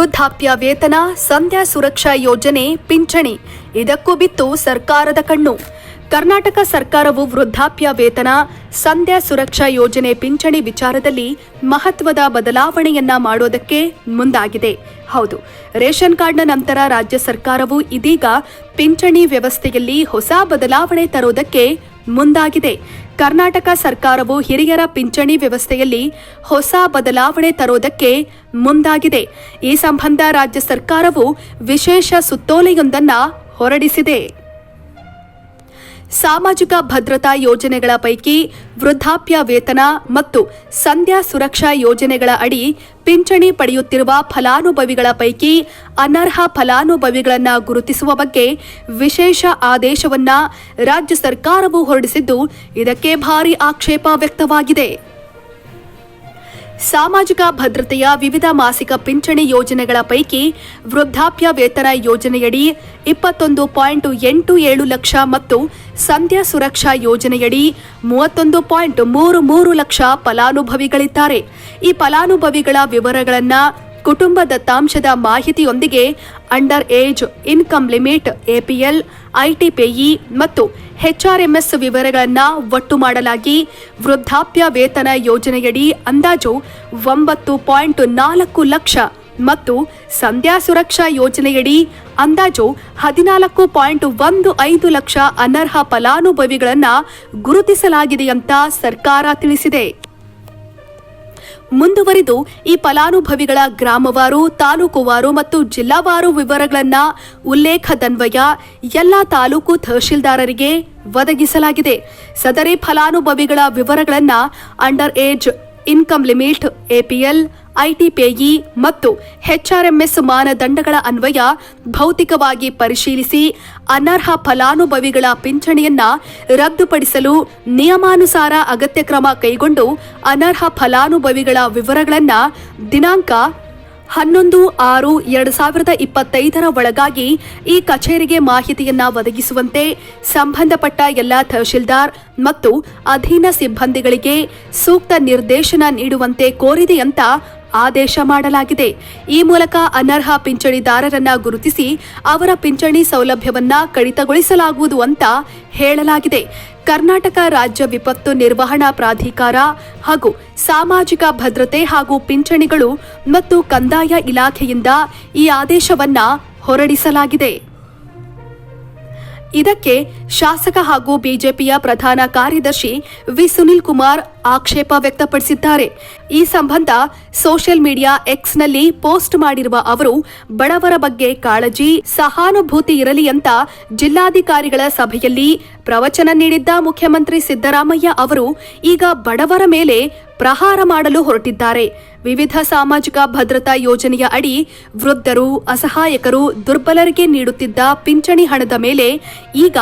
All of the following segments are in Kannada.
ವೃದ್ಧಾಪ್ಯ ವೇತನ, ಸಂಧ್ಯಾ ಸುರಕ್ಷಾ ಯೋಜನೆ, ಪಿಂಚಣಿ ಇದಕ್ಕೂ ಬಿತ್ತು ಸರ್ಕಾರದ ಕಣ್ಣು. ಕರ್ನಾಟಕ ಸರ್ಕಾರವು ವೃದ್ಧಾಪ್ಯ ವೇತನ, ಸಂಧ್ಯಾ ಸುರಕ್ಷಾ ಯೋಜನೆ, ಪಿಂಚಣಿ ವಿಚಾರದಲ್ಲಿ ಮಹತ್ವದ ಬದಲಾವಣೆಯನ್ನ ಮಾಡೋದಕ್ಕೆ ಮುಂದಾಗಿದೆ. ಹೌದು, ರೇಷನ್ ಕಾರ್ಡ್ನ ನಂತರ ರಾಜ್ಯ ಸರ್ಕಾರವು ಇದೀಗ ಪಿಂಚಣಿ ವ್ಯವಸ್ಥೆಯಲ್ಲಿ ಹೊಸ ಬದಲಾವಣೆ ತರೋದಕ್ಕೆ ಮುಂದಾಗಿದೆ. ಕರ್ನಾಟಕ ಸರ್ಕಾರವು ಹಿರಿಯರ ಪಿಂಚಣಿ ವ್ಯವಸ್ಥೆಯಲ್ಲಿ ಹೊಸ ಬದಲಾವಣೆ ತರೋದಕ್ಕೆ ಮುಂದಾಗಿದೆ. ಈ ಸಂಬಂಧ ರಾಜ್ಯ ಸರ್ಕಾರವು ವಿಶೇಷ ಸುತ್ತೋಲೆಯೊಂದನ್ನು ಹೊರಡಿಸಿದೆ. ಸಾಮಾಜಿಕ ಭದ್ರತಾ ಯೋಜನೆಗಳ ಪೈಕಿ ವೃದ್ಧಾಪ್ಯ ವೇತನ ಮತ್ತು ಸಂಧ್ಯಾ ಸುರಕ್ಷಾ ಯೋಜನೆಗಳ ಅಡಿ ಪಿಂಚಣಿ ಪಡೆಯುತ್ತಿರುವ ಫಲಾನುಭವಿಗಳ ಪೈಕಿ ಅನರ್ಹ ಫಲಾನುಭವಿಗಳನ್ನು ಗುರುತಿಸುವ ಬಗ್ಗೆ ವಿಶೇಷ ಆದೇಶವನ್ನ ರಾಜ್ಯ ಸರ್ಕಾರವು ಹೊರಡಿಸಿದ್ದು ಇದಕ್ಕೆ ಭಾರಿ ಆಕ್ಷೇಪ ವ್ಯಕ್ತವಾಗಿದೆ. ಸಾಮಾಜಿಕ ಭದ್ರತೆಯ ವಿವಿಧ ಮಾಸಿಕ ಪಿಂಚಣಿ ಯೋಜನೆಗಳ ಪೈಕಿ ವೃದ್ಧಾಪ್ಯ ವೇತನ ಯೋಜನೆಯಡಿ ಇಪ್ಪತ್ತೊಂದು ಪಾಯಿಂಟ್ ಎಂಟು ಏಳು ಲಕ್ಷ ಮತ್ತು ಸಂಧ್ಯಾ ಸುರಕ್ಷಾ ಯೋಜನೆಯಡಿ ಮೂವತ್ತೊಂದು ಪಾಯಿಂಟ್ ಮೂರು ಮೂರು ಲಕ್ಷ ಫಲಾನುಭವಿಗಳಿದ್ದಾರೆ. ಈ ಫಲಾನುಭವಿಗಳ ವಿವರಗಳನ್ನು ಕುಟುಂಬ ದತ್ತಾಂಶದ ಮಾಹಿತಿಯೊಂದಿಗೆ under age, income limit APL ITPE ಮತ್ತು ಎಚ್ಆರ್ಎಂಎಸ್ ವಿವರಗಳನ್ನು ಒಟ್ಟು ಮಾಡಲಾಗಿ ವೃದ್ಧಾಪ್ಯ ವೇತನ ಯೋಜನೆಯಡಿ ಅಂದಾಜು ಒಂಬತ್ತು ಪಾಯಿಂಟ್ ನಾಲ್ಕು ಲಕ್ಷ ಮತ್ತು ಸಂಧ್ಯಾ ಸುರಕ್ಷಾ ಯೋಜನೆಯಡಿ ಅಂದಾಜು ಹದಿನಾಲ್ಕು ಪಾಯಿಂಟ್ ಒಂದು ಐದು ಲಕ್ಷ ಅನರ್ಹ ಫಲಾನುಭವಿಗಳನ್ನು ಗುರುತಿಸಲಾಗಿದೆ ಅಂತ ಸರ್ಕಾರ ತಿಳಿಸಿದೆ. ಮುಂದುವರಿದು ಈ ಫಲಾನುಭವಿಗಳ ಗ್ರಾಮವಾರು, ತಾಲೂಕುವಾರು ಮತ್ತು ಜಿಲ್ಲಾವಾರು ವಿವರಗಳನ್ನ ಉಲ್ಲೇಖದನ್ವಯ ಎಲ್ಲ ತಾಲೂಕು ತಹಶೀಲ್ದಾರರಿಗೆ ಒದಗಿಸಲಾಗಿದೆ. ಸದರಿ ಫಲಾನುಭವಿಗಳ ವಿವರಗಳನ್ನ under age income limit APL ITPE ಮತ್ತು ಎಚ್ಆರ್ಎಂಎಸ್ ಮಾನದಂಡಗಳ ಅನ್ವಯ ಭೌತಿಕವಾಗಿ ಪರಿಶೀಲಿಸಿ ಅನರ್ಹ ಫಲಾನುಭವಿಗಳ ಪಿಂಚಣಿಯನ್ನ ರದ್ದುಪಡಿಸಲು ನಿಯಮಾನುಸಾರ ಅಗತ್ಯ ಕ್ರಮ ಕೈಗೊಂಡು ಅನರ್ಹ ಫಲಾನುಭವಿಗಳ ವಿವರಗಳನ್ನು ದಿನಾಂಕ ಹನ್ನೊಂದು ಆರು ಎರಡು ಸಾವಿರದ ಇಪ್ಪತ್ತೈದರ ಒಳಗಾಗಿ ಈ ಕಚೇರಿಗೆ ಮಾಹಿತಿಯನ್ನ ಒದಗಿಸುವಂತೆ ಸಂಬಂಧಪಟ್ಟ ಎಲ್ಲ ತಹಶೀಲ್ದಾರ್ ಮತ್ತು ಅಧೀನ ಸಿಬ್ಬಂದಿಗಳಿಗೆ ಸೂಕ್ತ ನಿರ್ದೇಶನ ನೀಡುವಂತೆ ಕೋರಿದೆ ಅಂತ ಆದೇಶ ಮಾಡಲಾಗಿದೆ. ಈ ಮೂಲಕ ಅನರ್ಹ ಪಿಂಚಣಿದಾರರನ್ನ ಗುರುತಿಸಿ ಅವರ ಪಿಂಚಣಿ ಸೌಲಭ್ಯವನ್ನ ಕಡಿತಗೊಳಿಸಲಾಗುವುದು ಅಂತ ಹೇಳಲಾಗಿದೆ. ಕರ್ನಾಟಕ ರಾಜ್ಯ ವಿಪತ್ತು ನಿರ್ವಹಣಾ ಪ್ರಾಧಿಕಾರ ಹಾಗೂ ಸಾಮಾಜಿಕ ಭದ್ರತೆ ಹಾಗೂ ಪಿಂಚಣಿಗಳು ಮತ್ತು ಕಂದಾಯ ಇಲಾಖೆಯಿಂದ ಈ ಆದೇಶವನ್ನ ಹೊರಡಿಸಲಾಗಿದೆ. ಇದಕ್ಕೆ ಶಾಸಕ ಹಾಗೂ ಬಿಜೆಪಿಯ ಪ್ರಧಾನ ಕಾರ್ಯದರ್ಶಿ ವಿ ಸುನಿಲ್ ಕುಮಾರ್ ಆಕ್ಷೇಪ ವ್ಯಕ್ತಪಡಿಸಿದ್ದಾರೆ. ಈ ಸಂಬಂಧ ಸೋಷಿಯಲ್ ಮೀಡಿಯಾ ಎಕ್ಸ್ನಲ್ಲಿ ಪೋಸ್ಟ್ ಮಾಡಿರುವ ಅವರು, ಬಡವರ ಬಗ್ಗೆ ಕಾಳಜಿ, ಸಹಾನುಭೂತಿ ಇರಲಿ ಅಂತ ಜಿಲ್ಲಾಧಿಕಾರಿಗಳ ಸಭೆಯಲ್ಲಿ ಪ್ರವಚನ ನೀಡಿದ್ದ ಮುಖ್ಯಮಂತ್ರಿ ಸಿದ್ದರಾಮಯ್ಯ ಅವರು, ಈಗ ಬಡವರ ಮೇಲೆ ಪ್ರಹಾರ ಮಾಡಲು ಹೊರಟಿದ್ದಾರೆ. ವಿವಿಧ ಸಾಮಾಜಿಕ ಭದ್ರತಾ ಯೋಜನೆಯ ಅಡಿ ವೃದ್ಧರು, ಅಸಹಾಯಕರು ದುರ್ಬಲರಿಗೆ ನೀಡುತ್ತಿದ್ದ ಪಿಂಚಣಿ ಹಣದ ಮೇಲೆ ಈಗ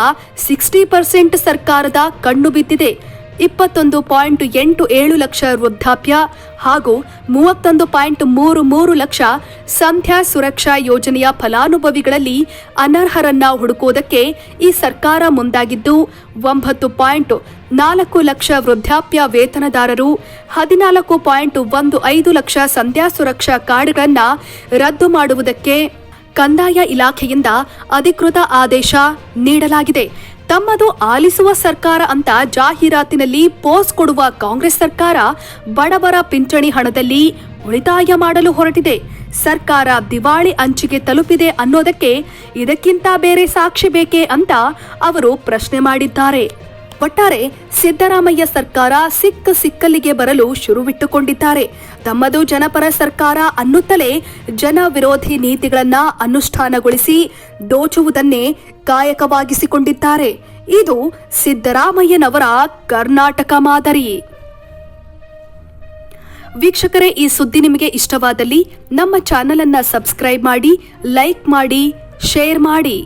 ಸಿಕ್ಸ್ಟಿ ಪರ್ಸೆಂಟ್ ಸರ್ಕಾರದ ಕಣ್ಣು ಬಿದ್ದಿದೆ. ಇಪ್ಪತ್ತೊಂದು ಪಾಯಿಂಟ್ ಎಂಟು ಏಳು ಲಕ್ಷ ವೃದ್ಧಾಪ್ಯ ಹಾಗೂ ಮೂವತ್ತೊಂದು ಪಾಯಿಂಟ್ ಮೂರು ಮೂರು ಲಕ್ಷ ಸಂಧ್ಯಾ ಸುರಕ್ಷಾ ಯೋಜನೆಯ ಫಲಾನುಭವಿಗಳಲ್ಲಿ ಅನರ್ಹರನ್ನ ಹುಡುಕುವುದಕ್ಕೆ ಈ ಸರ್ಕಾರ ಮುಂದಾಗಿದ್ದು, ಒಂಬತ್ತು ಪಾಯಿಂಟ್ ನಾಲ್ಕು ಲಕ್ಷ ವೃದ್ಧಾಪ್ಯ ವೇತನದಾರರು, ಹದಿನಾಲ್ಕು ಪಾಯಿಂಟ್ ಒಂದು ಐದು ಲಕ್ಷ ಸಂಧ್ಯಾ ಸುರಕ್ಷಾ ಕಾರ್ಡ್ಗಳನ್ನು ರದ್ದು ಮಾಡುವುದಕ್ಕೆ ಕಂದಾಯ ಇಲಾಖೆಯಿಂದ ಅಧಿಕೃತ ಆದೇಶ ನೀಡಲಾಗಿದೆ. ತಮ್ಮದು ಆಲಿಸುವ ಸರ್ಕಾರ ಅಂತ ಜಾಹೀರಾತಿನಲ್ಲಿ ಪೋಸ್ ಕೊಡುವ ಕಾಂಗ್ರೆಸ್ ಸರ್ಕಾರ ಬಡವರ ಪಿಂಚಣಿ ಹಣದಲ್ಲಿ ಉಳಿತಾಯ ಮಾಡಲು ಹೊರಟಿದೆ. ಸರ್ಕಾರ ದಿವಾಳಿ ಅಂಚಿಗೆ ತಲುಪಿದೆ ಅನ್ನೋದಕ್ಕೆ ಇದಕ್ಕಿಂತ ಬೇರೆ ಸಾಕ್ಷಿ ಬೇಕೇ ಅಂತ ಅವರು ಪ್ರಶ್ನೆ ಮಾಡಿದ್ದಾರೆ. ಒಟ್ಟಾರೆ ಸಿದ್ದರಾಮಯ್ಯ ಸರ್ಕಾರ ಸಿಕ್ಕ ಸಿಕ್ಕಲ್ಲಿಗೆ ಬರಲು ಶುರುವಿಟ್ಟುಕೊಂಡಿದ್ದಾರೆ. ತಮ್ಮದು ಜನಪರ ಸರ್ಕಾರ ಅನ್ನುತ್ತಲೇ ಜನ ವಿರೋಧಿ ನೀತಿಗಳನ್ನ ಅನುಷ್ಠಾನಗೊಳಿಸಿ ದೋಚುವುದನ್ನೇ ಕಾಯಕವಾಗಿಸಿಕೊಂಡಿದ್ದಾರೆ ಇದು ಸಿದ್ದರಾಮಯ್ಯನವರ ಕರ್ನಾಟಕ ಮಾದರಿ. ವೀಕ್ಷಕರೇ, ಈ ಸುದ್ದಿ ನಿಮಗೆ ಇಷ್ಟವಾದಲ್ಲಿ ನಮ್ಮ ಚಾನೆಲ್ ಅನ್ನ ಸಬ್ಸ್ಕ್ರೈಬ್ ಮಾಡಿ, ಲೈಕ್ ಮಾಡಿ, ಶೇರ್ ಮಾಡಿ.